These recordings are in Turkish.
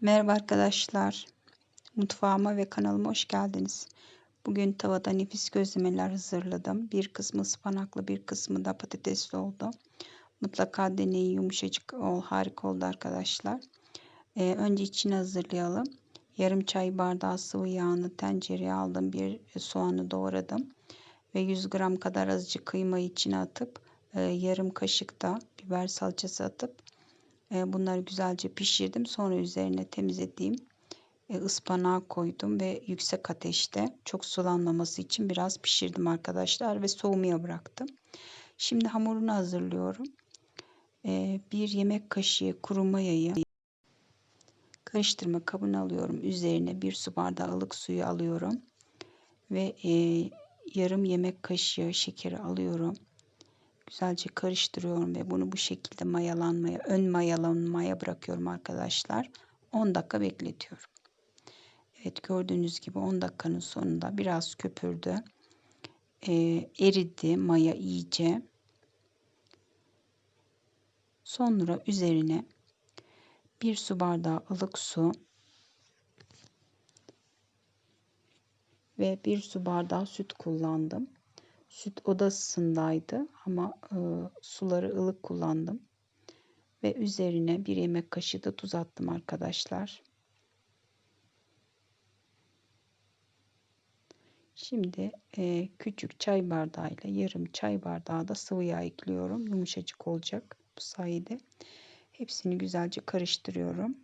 Merhaba arkadaşlar. Mutfağıma ve kanalıma hoş geldiniz. Bugün tavada nefis gözlemeler hazırladım. Bir kısmı ıspanaklı, bir kısmı da patatesli oldu. Mutlaka deneyin yumuşacık ol, harika oldu arkadaşlar. Ee, önce içini hazırlayalım. Yarım çay bardağı sıvı yağını tencereye aldım. Bir soğanı doğradım. Ve 100 gram kadar azıcık kıymayı içine atıp e, yarım kaşık da biber salçası atıp bunları güzelce pişirdim. Sonra üzerine temizlediğim e, ıspanağı koydum ve yüksek ateşte çok sulanmaması için biraz pişirdim arkadaşlar ve soğumaya bıraktım. Şimdi hamurunu hazırlıyorum. E, bir yemek kaşığı kuru mayayı karıştırma kabına alıyorum. Üzerine bir su bardağı ılık suyu alıyorum. Ve yarım yemek kaşığı şekeri alıyorum güzelce karıştırıyorum ve bunu bu şekilde mayalanmaya, ön mayalanmaya bırakıyorum arkadaşlar. 10 dakika bekletiyorum. Evet gördüğünüz gibi 10 dakikanın sonunda biraz köpürdü. Ee, eridi maya iyice. Sonra üzerine bir su bardağı ılık su ve bir su bardağı süt kullandım. Süt odasındaydı ama e, suları ılık kullandım. Ve üzerine bir yemek kaşığı da tuz attım arkadaşlar. Şimdi e, küçük çay bardağıyla yarım çay bardağı da sıvı yağ ekliyorum. Yumuşacık olacak bu sayede. Hepsini güzelce karıştırıyorum.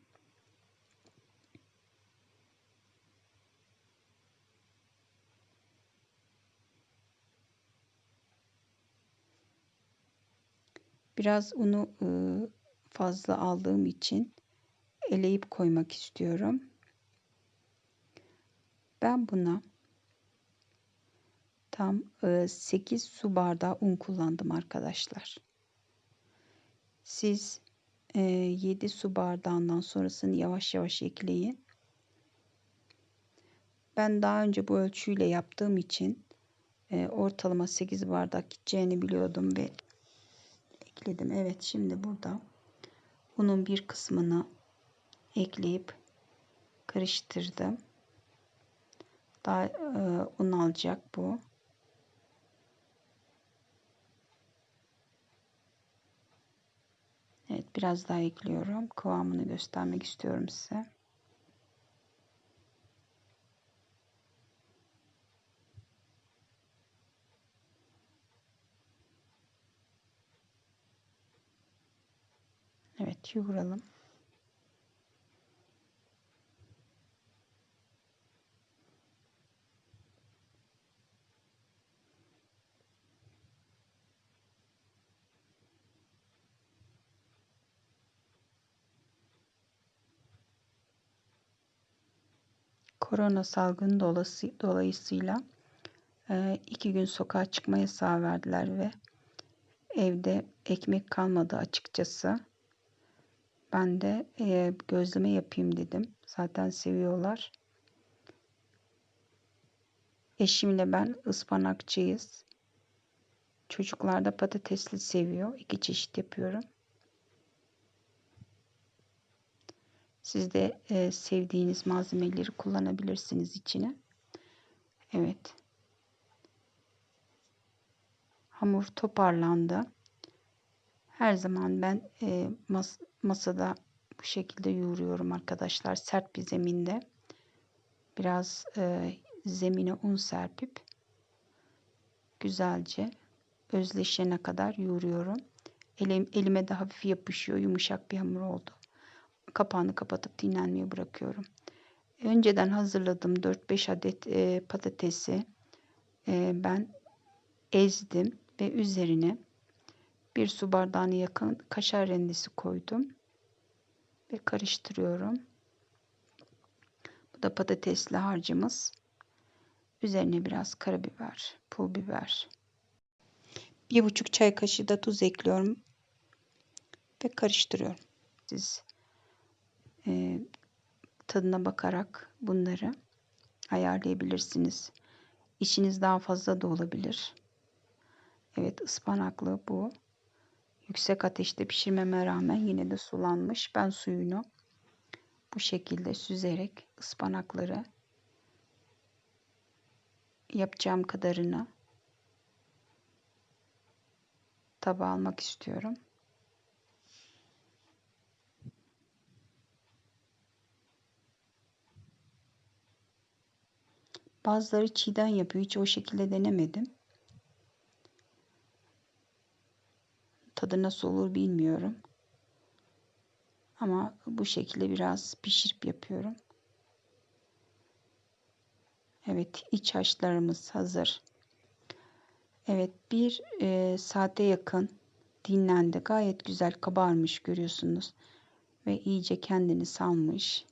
Biraz unu fazla aldığım için eleyip koymak istiyorum. Ben buna tam 8 su bardağı un kullandım arkadaşlar. Siz 7 su bardağından sonrasını yavaş yavaş ekleyin. Ben daha önce bu ölçüyle yaptığım için ortalama 8 bardak gideceğini biliyordum ve ekledim. Evet şimdi burada unun bir kısmını ekleyip karıştırdım. Daha e, un alacak bu. Evet biraz daha ekliyorum. Kıvamını göstermek istiyorum size. Evet yoğuralım. Korona salgını dolayısıyla e, iki gün sokağa çıkma yasağı verdiler ve evde ekmek kalmadı açıkçası. Ben de e, gözleme yapayım dedim. Zaten seviyorlar. Eşimle ben ıspanakçıyız. Çocuklar da patatesli seviyor. İki çeşit yapıyorum. Siz de e, sevdiğiniz malzemeleri kullanabilirsiniz içine. Evet. Hamur toparlandı. Her zaman ben e, mas masada bu şekilde yoğuruyorum arkadaşlar. Sert bir zeminde. Biraz e, zemine un serpip güzelce özleşene kadar yoğuruyorum. Elim, elime de hafif yapışıyor. Yumuşak bir hamur oldu. Kapağını kapatıp dinlenmeye bırakıyorum. Önceden hazırladığım 4-5 adet e, patatesi e, ben ezdim ve üzerine bir su bardağına yakın kaşar rendesi koydum. Ve karıştırıyorum. Bu da patatesli harcımız. Üzerine biraz karabiber, pul biber. Bir buçuk çay kaşığı da tuz ekliyorum. Ve karıştırıyorum. Siz e, tadına bakarak bunları ayarlayabilirsiniz. İçiniz daha fazla da olabilir. Evet ıspanaklı bu. Yüksek ateşte pişirmeme rağmen yine de sulanmış. Ben suyunu bu şekilde süzerek ıspanakları yapacağım kadarını tabağa almak istiyorum. Bazıları çiğden yapıyor. Hiç o şekilde denemedim. Tadı nasıl olur bilmiyorum. Ama bu şekilde biraz pişirip yapıyorum. Evet iç haşlarımız hazır. Evet bir e, saate yakın dinlendi. Gayet güzel kabarmış görüyorsunuz. Ve iyice kendini salmış.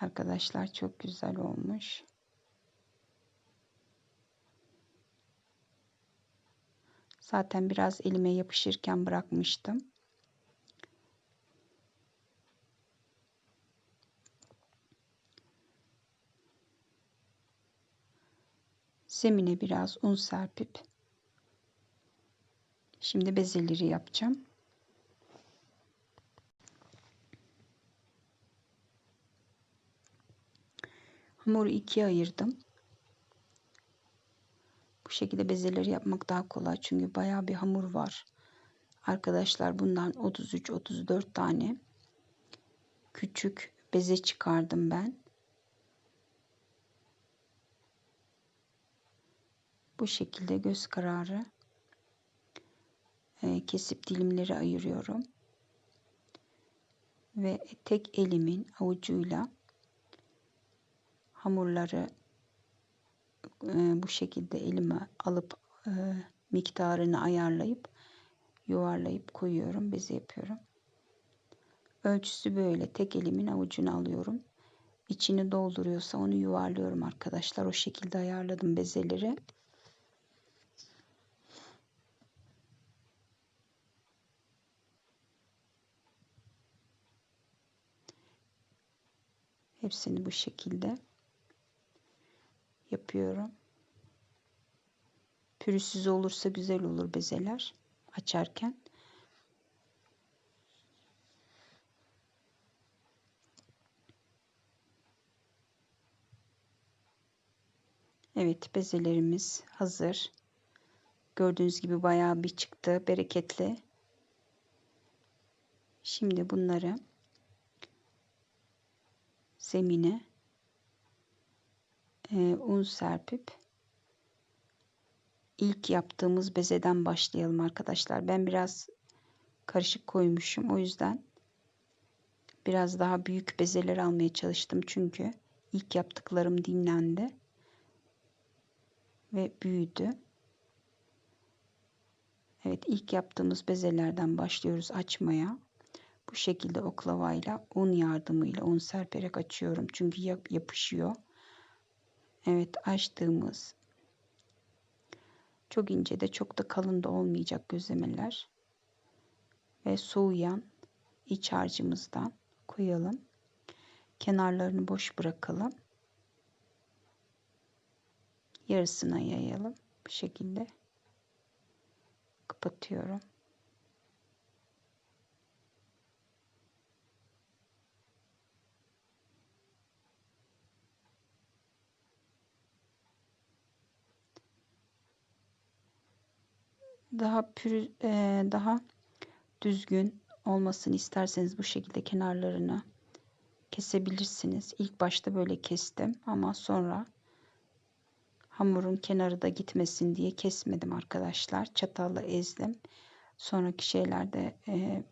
Arkadaşlar çok güzel olmuş. Zaten biraz elime yapışırken bırakmıştım. Zemine biraz un serpip şimdi bezeleri yapacağım. Hamuru ikiye ayırdım. Bu şekilde bezeleri yapmak daha kolay çünkü bayağı bir hamur var. Arkadaşlar bundan 33-34 tane küçük beze çıkardım ben. Bu şekilde göz kararı e, kesip dilimleri ayırıyorum. Ve tek elimin avucuyla hamurları e, bu şekilde elime alıp e, miktarını ayarlayıp yuvarlayıp koyuyorum. Beze yapıyorum. Ölçüsü böyle. Tek elimin avucunu alıyorum. İçini dolduruyorsa onu yuvarlıyorum arkadaşlar. O şekilde ayarladım bezeleri. Hepsini bu şekilde yapıyorum. Pürüzsüz olursa güzel olur bezeler açarken. Evet bezelerimiz hazır. Gördüğünüz gibi bayağı bir çıktı. Bereketli. Şimdi bunları zemine un serpip ilk yaptığımız bezeden başlayalım arkadaşlar. Ben biraz karışık koymuşum. O yüzden biraz daha büyük bezeler almaya çalıştım. Çünkü ilk yaptıklarım dinlendi ve büyüdü. Evet ilk yaptığımız bezelerden başlıyoruz açmaya. Bu şekilde oklavayla un yardımıyla un serperek açıyorum. Çünkü yapışıyor. Evet açtığımız çok ince de çok da kalın da olmayacak gözlemeler. Ve soğuyan iç harcımızdan koyalım. Kenarlarını boş bırakalım. Yarısına yayalım. Bu şekilde kapatıyorum. Daha pür e, daha düzgün olmasını isterseniz bu şekilde kenarlarını kesebilirsiniz. İlk başta böyle kestim ama sonra hamurun kenarı da gitmesin diye kesmedim arkadaşlar. Çatalla ezdim. Sonraki şeylerde e,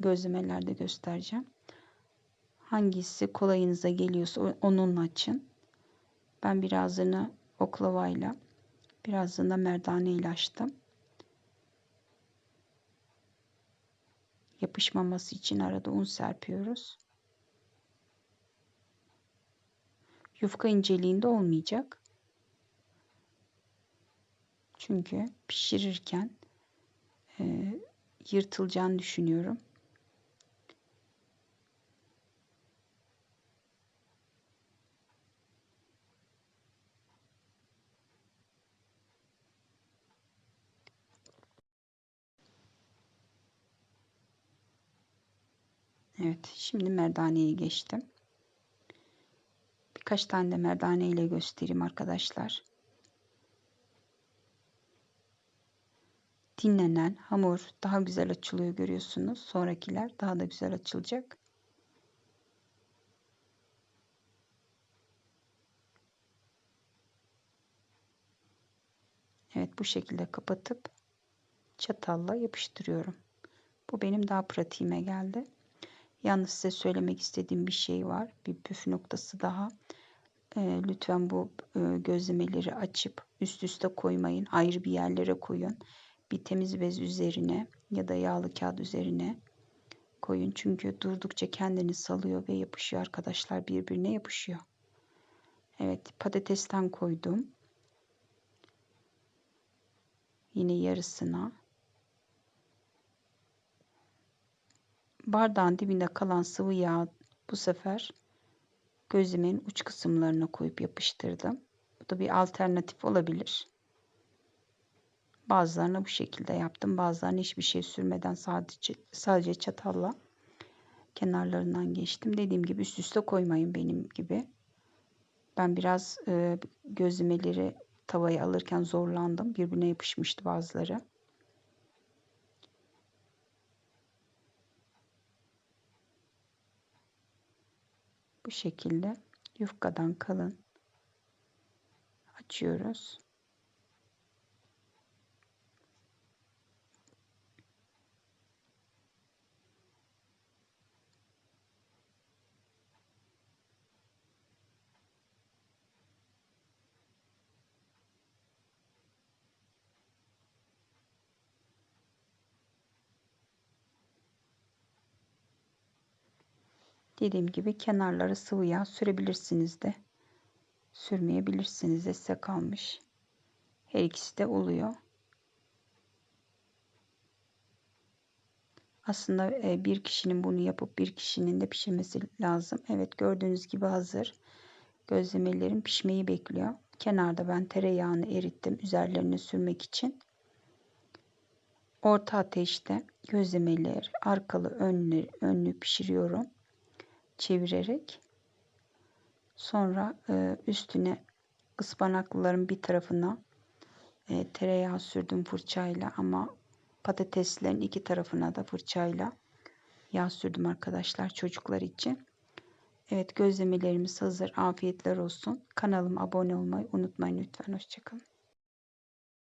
gözlemelerde göstereceğim. Hangisi kolayınıza geliyorsa onunla açın. Ben birazını oklavayla birazını da merdane ile açtım. Yapışmaması için arada un serpiyoruz. Yufka inceliğinde olmayacak. Çünkü pişirirken e, yırtılacağını düşünüyorum. Evet, şimdi merdaneye geçtim. Birkaç tane de merdane ile göstereyim arkadaşlar. Dinlenen hamur daha güzel açılıyor görüyorsunuz. Sonrakiler daha da güzel açılacak. Evet bu şekilde kapatıp çatalla yapıştırıyorum. Bu benim daha pratiğime geldi. Yalnız size söylemek istediğim bir şey var. Bir püf noktası daha. E, lütfen bu e, gözlemeleri açıp üst üste koymayın. Ayrı bir yerlere koyun. Bir temiz bez üzerine ya da yağlı kağıt üzerine koyun. Çünkü durdukça kendini salıyor ve yapışıyor arkadaşlar. Birbirine yapışıyor. Evet patatesten koydum. Yine yarısına. Bardağın dibinde kalan sıvı yağ bu sefer gözlemenin uç kısımlarına koyup yapıştırdım. Bu da bir alternatif olabilir. Bazılarına bu şekilde yaptım. Bazılarına hiçbir şey sürmeden sadece sadece çatalla kenarlarından geçtim. Dediğim gibi üst üste koymayın benim gibi. Ben biraz e, gözlemeleri tavaya alırken zorlandım. Birbirine yapışmıştı bazıları. Şekilde yufkadan kalın açıyoruz. Dediğim gibi kenarları sıvı yağ sürebilirsiniz de. Sürmeyebilirsiniz de size kalmış. Her ikisi de oluyor. Aslında e, bir kişinin bunu yapıp bir kişinin de pişirmesi lazım. Evet gördüğünüz gibi hazır. Gözlemelerim pişmeyi bekliyor. Kenarda ben tereyağını erittim üzerlerine sürmek için. Orta ateşte gözlemeleri arkalı önlü, önlü pişiriyorum çevirerek sonra e, üstüne ıspanaklıların bir tarafına e, tereyağı sürdüm fırçayla ama patateslerin iki tarafına da fırçayla yağ sürdüm arkadaşlar çocuklar için. Evet gözlemelerimiz hazır. Afiyetler olsun. Kanalıma abone olmayı unutmayın lütfen. Hoşçakalın.